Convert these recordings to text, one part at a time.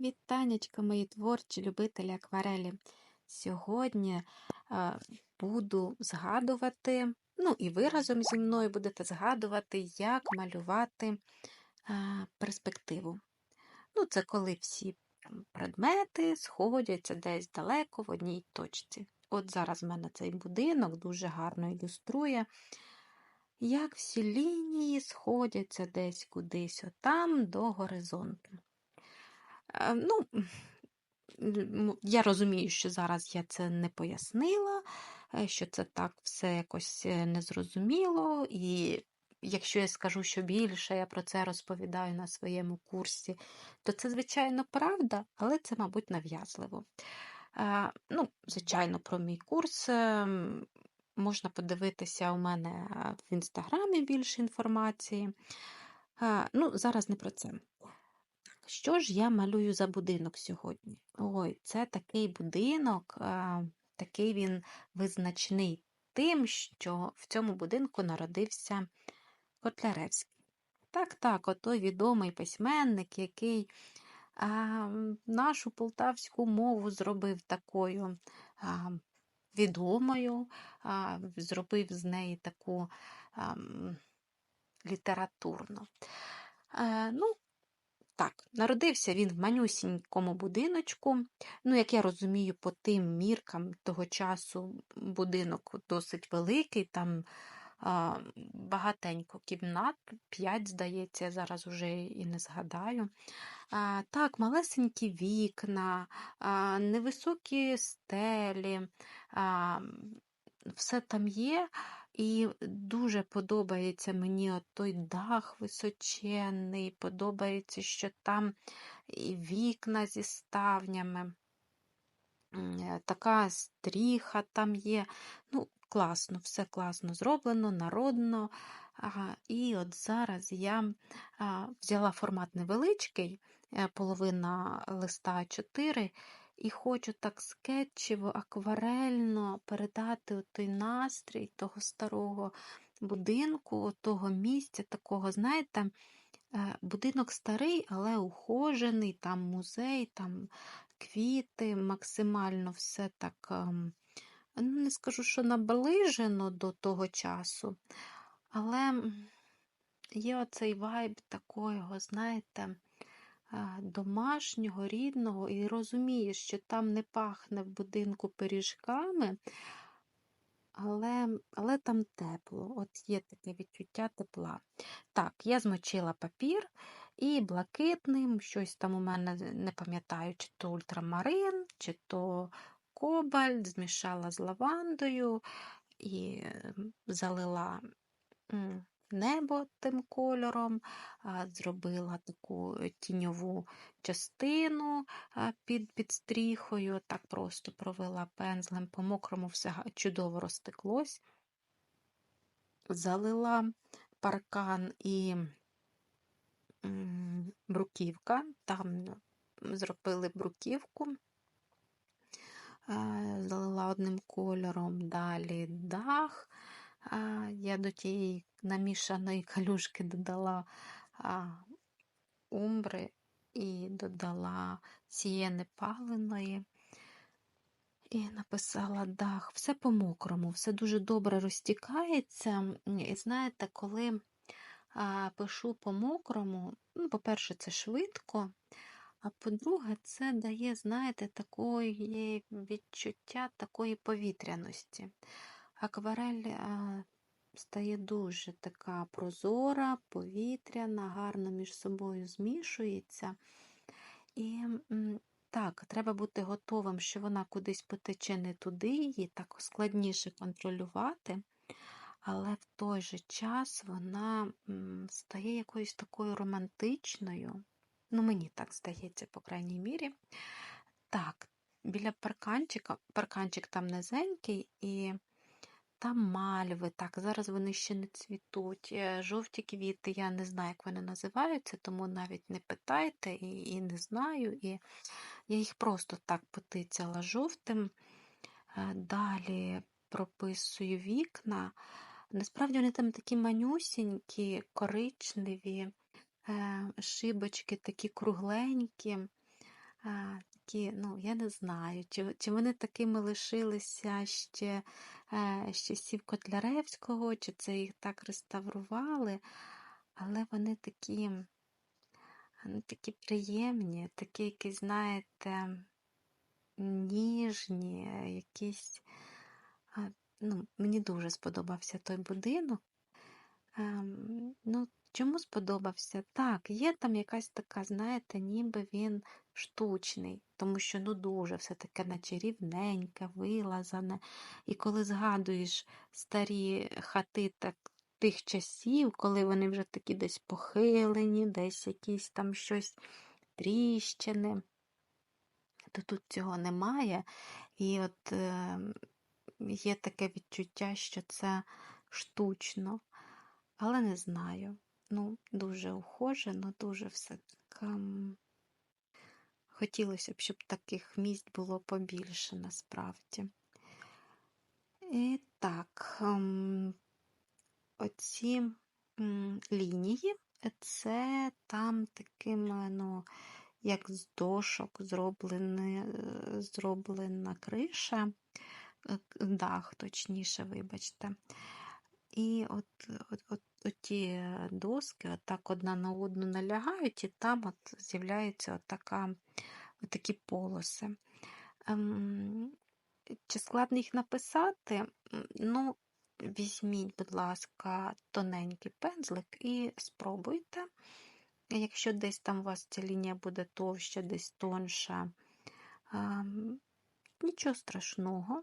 Вітанечко, мої творчі любителі акварелі. Сьогодні е, буду згадувати, ну і ви разом зі мною будете згадувати, як малювати е, перспективу. Ну, це коли всі предмети сходяться десь далеко в одній точці. От зараз в мене цей будинок дуже гарно ілюструє, як всі лінії сходяться десь кудись, отам до горизонту. Е, Ну, я розумію, що зараз я це не пояснила, е, що це так все якось е, незрозуміло, і якщо я скажу, що більше я про це розповідаю на своєму курсі, то це, звичайно, правда, але це, мабуть, нав'язливо. Ну, звичайно, про мій курс е, можна подивитися у мене в інстаграмі більше інформації. Ну, зараз не про це. Що ж я малюю за будинок сьогодні? Ой, це такий будинок, такий він визначний тим, що в цьому будинку народився Котляревський. Так, так, отой відомий письменник, який а, нашу полтавську мову зробив такою а, відомою, а, зробив з неї таку а, літературну. Е, ну, так, народився він в манюсінькому будиночку. Ну, як я розумію, по тим міркам того часу будинок досить великий, там а, багатенько кімнат, п'ять, здається, я зараз уже і не згадаю. А, так, малесенькі вікна, а, невисокі стелі, а, все там є. І дуже подобається мені от той дах височенний, подобається, що там і вікна зі ставнями, е, така стріха там є. Ну, класно, все класно зроблено, народно. І от зараз я взяла формат невеличкий, е, половина листа 4, і хочу так скетчево, акварельно передати той настрій того старого будинку, того місця, такого, знаєте, е, будинок старий, але ухожений, там музей, там квіти, максимально все так, ем, ну, не скажу, що наближено до того часу, але є оцей вайб такого, знаєте, домашнього, рідного, і розумієш, що там не пахне в будинку пиріжками, але, але там тепло. От є таке відчуття тепла. Так, я змочила папір і блакитним, щось там у мене не пам'ятаю, чи то ультрамарин, чи то кобальт, змішала з лавандою і залила небо тим кольором, зробила таку е, тіньову частину під, стріхою, так просто провела пензлем, по мокрому все чудово розтеклось, залила паркан і бруківка, там зробили бруківку. Залила одним кольором, далі дах. А, Я до тієї намішаної калюшки додала а, умбри і додала сієни паленої. І написала дах. Все по-мокрому, все дуже добре розтікається. І знаєте, коли а, пишу по-мокрому, ну, по-перше, це швидко. А по-друге, це дає, знаєте, такої відчуття такої повітряності. Акварель а, стає дуже така прозора, повітряна, гарно між собою змішується. І так, треба бути готовим, що вона кудись потече не туди, її так складніше контролювати. Але в той же час вона стає якоюсь такою романтичною. Ну, мені так здається, по крайній мірі. Так, біля парканчика, парканчик там низенький, і там мальви. Так, зараз вони ще не цвітуть. Е, Жовті квіти, я не знаю, як вони називаються, тому навіть не питайте і, і не знаю. І я їх просто так потицяла жовтим. Е, Далі прописую вікна. Насправді вони там такі манюсінькі, коричневі, е, шибочки такі кругленькі. Такі, ну, я не знаю, чи, чи вони такими лишилися ще е, з часів Котляревського, чи це їх так реставрували, але вони такі, ну, такі приємні, такі, якісь, знаєте, ніжні, якісь. Ну, мені дуже сподобався той будинок. Ем, ну, чому сподобався? Так, є там якась така, знаєте, ніби він штучний, тому що ну дуже все таке наче рівненьке, вилазане. І коли згадуєш старі хати так, тих часів, коли вони вже такі десь похилені, десь якісь там щось тріщини, то тут цього немає. І от е, є таке відчуття, що це штучно. Але не знаю. Ну, дуже ухожено, дуже все ем, Хотілося б, щоб таких місць було побільше насправді. І так, ем, оці лінії, це там такими, ну, як з дошок зроблені, е, зроблена криша, е, дах, точніше, вибачте. І от, от, от ті доски отак одна на одну налягають, і там от з'являється отака, отакі полоси. Ем, чи складно їх написати? Ну, візьміть, будь ласка, тоненький пензлик і спробуйте. Якщо десь там у вас ця лінія буде товща, десь тонша, ем, нічого страшного,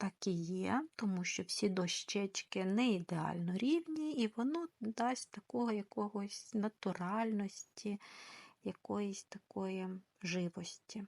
так і є, тому що всі дощечки не ідеально рівні, і воно дасть такого якогось натуральності, якоїсь такої живості.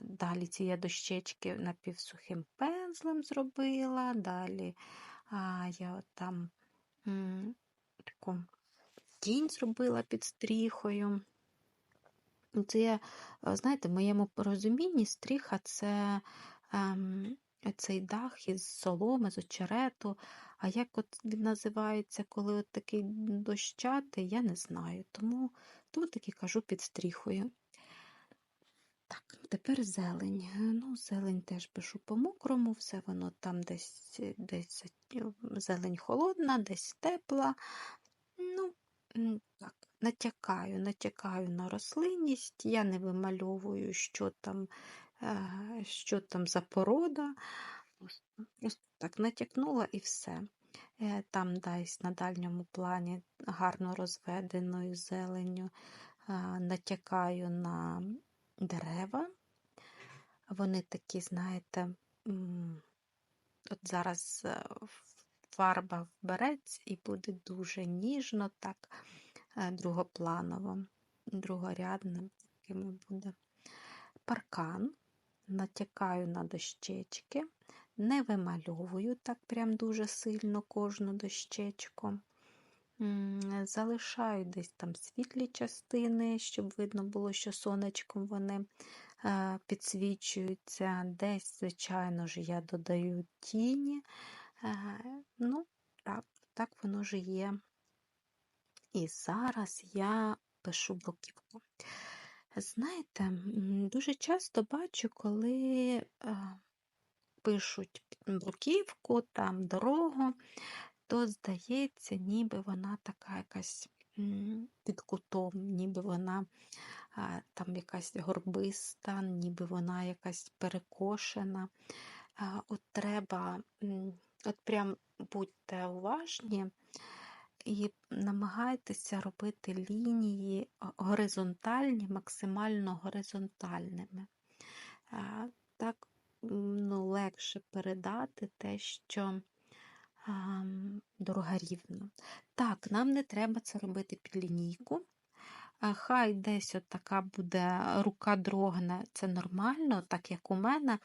Далі ці я дощечки напівсухим пензлем зробила. Далі я там таку тінь зробила під стріхою. Це, е, знаєте, в моєму розумінні стріха це ем, цей дах із соломи, з очерету. А як от він називається, коли от такий дощатий, я не знаю. Тому, тому таки кажу під стріхою. Так, тепер зелень. Ну, зелень теж пишу по-мокрому, все воно там десь, десь е, зелень холодна, десь тепла. Ну, так, натякаю, натякаю на рослинність, я не вимальовую, що там, що там за порода. Просто, так натякнула і все. Е, Там десь на дальньому плані гарно розведеною зеленню е, натякаю на дерева. Вони такі, знаєте, от зараз е, фарба вбереться і буде дуже ніжно, так, е, другопланово, другорядним такими буде. Паркан, натякаю на дощечки, не вимальовую так прям дуже сильно кожну дощечку. Залишаю десь там світлі частини, щоб видно було, що сонечком вони е, підсвічуються. Десь, звичайно ж, я додаю тіні. Е, Ну, так, так воно ж є. І зараз я пишу бруківку. Знаєте, дуже часто бачу, коли е, пишуть бруківку, там дорогу, то здається, ніби вона така якась під кутом, ніби вона а, там якась горбиста, ніби вона якась перекошена. А, От треба, от прям будьте уважні і намагайтеся робити лінії горизонтальні, максимально горизонтальними. Так ну, легше передати те, що дорога рівно. Так, нам не треба це робити під лінійку. А Хай десь от така буде рука дрогне, це нормально, так як у мене.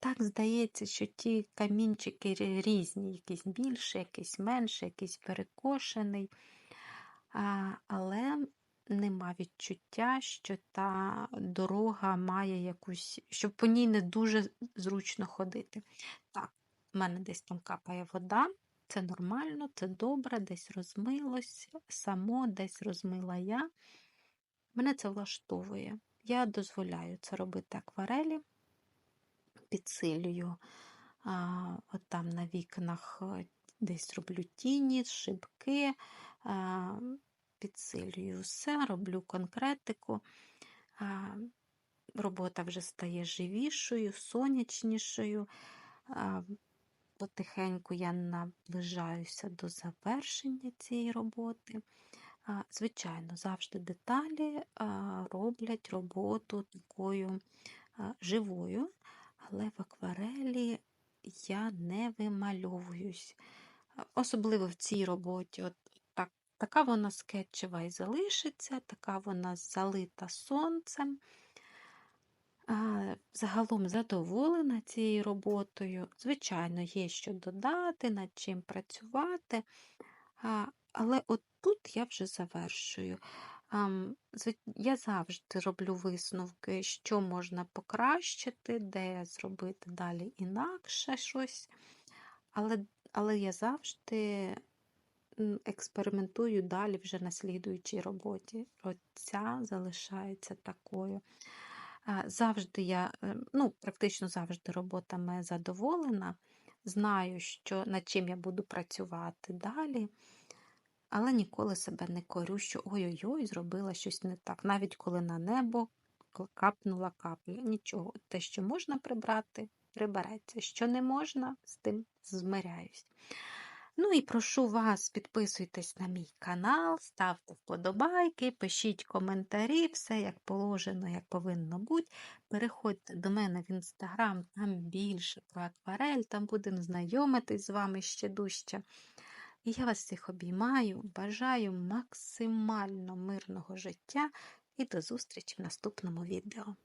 Так здається, що ті камінчики різні, якийсь більший, якийсь менший, якийсь перекошений. Але нема відчуття, що та дорога має якусь, що по ній не дуже зручно ходити. Так, в мене десь там капає вода, це нормально, це добре, десь розмилось само, десь розмила я. Мене це влаштовує. я дозволяю це робити акварелі, підсилюю а, от там на вікнах е, десь роблю тіні, шибки, а, підсилюю все, роблю конкретику. А, робота вже стає живішою, сонячнішою. А, Потихеньку я наближаюся до завершення цієї роботи. Звичайно, завжди деталі роблять роботу такою живою, але в акварелі я не вимальовуюсь. Особливо в цій роботі. От так, така вона скетчева і залишиться, така вона залита сонцем. Загалом задоволена цією роботою. Звичайно, є що додати, над чим працювати. Але от тут я вже завершую. Я завжди роблю висновки, що можна покращити, де зробити далі інакше щось. Але, але я завжди експериментую далі вже на слідуючій роботі. От ця залишається такою. Завжди я, е, ну, практично завжди роботами задоволена. Знаю, що над чим я буду працювати далі, але ніколи себе не корю, що ой-ой-ой, зробила щось не так. Навіть коли на небо капнула капля. Нічого. Те, що можна прибрати, прибереться. Що не можна, з тим змиряюсь. Ну і прошу вас, підписуйтесь на мій канал, ставте вподобайки, пишіть коментарі, все як положено, як повинно бути. Переходьте до мене в інстаграм, там більше про акварель, там будемо знайомитись з вами ще дужче. І я вас всіх обіймаю, бажаю максимально мирного життя і до зустрічі в наступному відео.